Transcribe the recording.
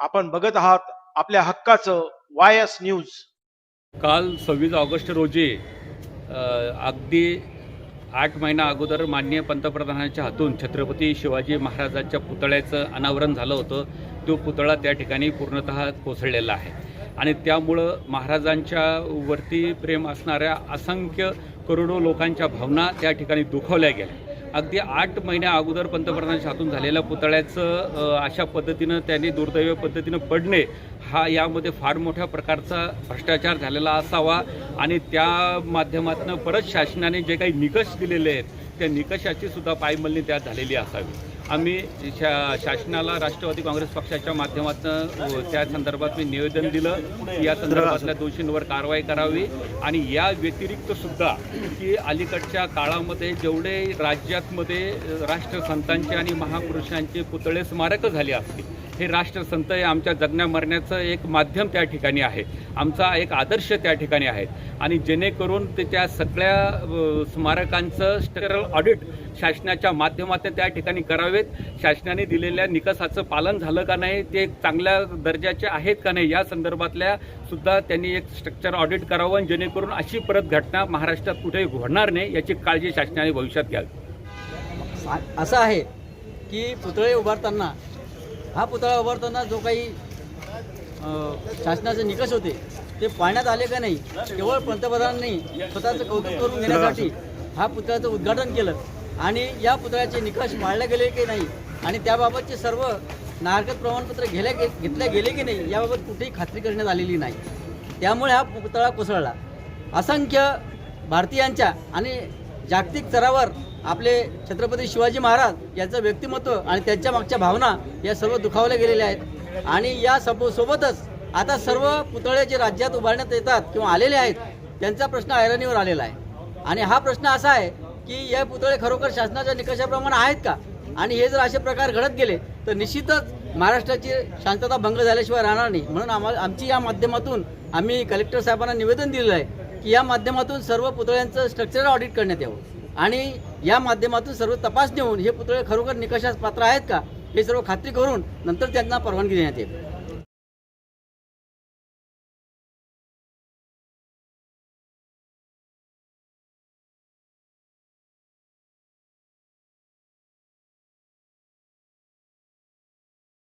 आपण बघत आहात आपल्या हक्काचं वाय एस न्यूज. काल सव्वीस ऑगस्ट रोजी अगदी आठ महिना अगोदर माननीय पंतप्रधानांच्या हातून छत्रपती शिवाजी महाराजांच्या पुतळ्याचं अनावरण झालं होतं. तो पुतळा त्या ठिकाणी पूर्णतः कोसळलेला आहे. आणि त्यामुळं महाराजांच्या वरती प्रेम असणाऱ्या असंख्य करोडो लोकांच्या भावना त्या ठिकाणी दुखावल्या गेल्या. अगदी आठ महिन्या अगोदर पंतप्रधानांच्या हातून झालेल्या पुतळ्याचं अशा पद्धतीनं त्यांनी दुर्दैव पद्धतीनं पडणे हा यामध्ये फार मोठ्या प्रकारचा भ्रष्टाचार झालेला असावा आणि त्या माध्यमातून परत शासनाने जे काही निकष दिलेले आहेत त्या निकषाची सुद्धा पायमल्ली त्यात झालेली असावी. आम्ही शा शासनाला राष्ट्रवादी काँग्रेस पक्षाच्या माध्यमातून त्या संदर्भात मी निवेदन दिलं. या संदर्भातल्या दोषींवर कारवाई करावी. आणि या व्यतिरिक्त सुद्धा की अलीकडच्या काळामध्ये जेवढे राज्यातमध्ये राष्ट्रसंतांचे आणि महापुरुषांचे पुतळे स्मारकं झाली असतील हे राष्ट्रसंत हे आमच्या जगण्या मरण्याचं एक माध्यम त्या ठिकाणी आहे. आमचा एक आदर्श त्या ठिकाणी आहे. आणि जेणेकरून ते त्या सगळ्या स्मारकांचं स्ट्रक्चरल ऑडिट शासनाच्या माध्यमातून त्या ठिकाणी करावेत. शासनाने दिलेल्या निकषाचं पालन झालं का नाही ते चांगल्या दर्जाचे आहेत का नाही या संदर्भातल्या सुद्धा त्यांनी एक स्ट्रक्चर ऑडिट करावं आणि जेणेकरून अशी परत घटना महाराष्ट्रात कुठेही घडणार नाही याची काळजी शासनाने भविष्यात घ्यावी. असं आहे की पुतळे उभारताना हा पुतळा उभारताना जो काही शासनाचे निकष होते ते पाळण्यात आले का नाही केवळ पंतप्रधानांनी स्वतःचं कौतुक करून घेण्यासाठी हा पुतळ्याचं उद्घाटन केलं. आणि या पुतळ्याचे निकष पाळले गेले की नाही आणि त्याबाबतचे सर्व नागरिक प्रमाणपत्र घेल्या गे घेतल्या गेले की नाही याबाबत कुठेही खात्री करण्यात आलेली नाही. त्यामुळे हा पुतळा कोसळला. असंख्य भारतीयांच्या आणि जागतिक स्तरावर आपले छत्रपती शिवाजी महाराज यांचं व्यक्तिमत्व आणि त्यांच्या मागच्या भावना या सर्व दुखावल्या गेलेल्या आहेत. आणि या सबो सोबतच आता सर्व पुतळे जे राज्यात उभारण्यात येतात किंवा आलेले आहेत त्यांचा प्रश्न ऐरणीवर आलेला आहे. आणि हा प्रश्न असा आहे की या पुतळे खरोखर शासनाच्या निकषाप्रमाणे आहेत का? आणि हे जर असे प्रकार घडत गेले तर निश्चितच महाराष्ट्राची शांतता भंग झाल्याशिवाय राहणार नाही. म्हणून आम्हाला आमची या माध्यमातून आम्ही कलेक्टर साहेबांना निवेदन दिलेलं आहे की या माध्यमातून सर्व पुतळ्यांचं स्ट्रक्चरल ऑडिट करण्यात यावं. आणि या माध्यमातून सर्व तपासणी होऊन हे पुतळे खरोखर निकषास पात्र आहेत का हे सर्व खात्री करून नंतर त्यांना परवानगी देण्यात येईल.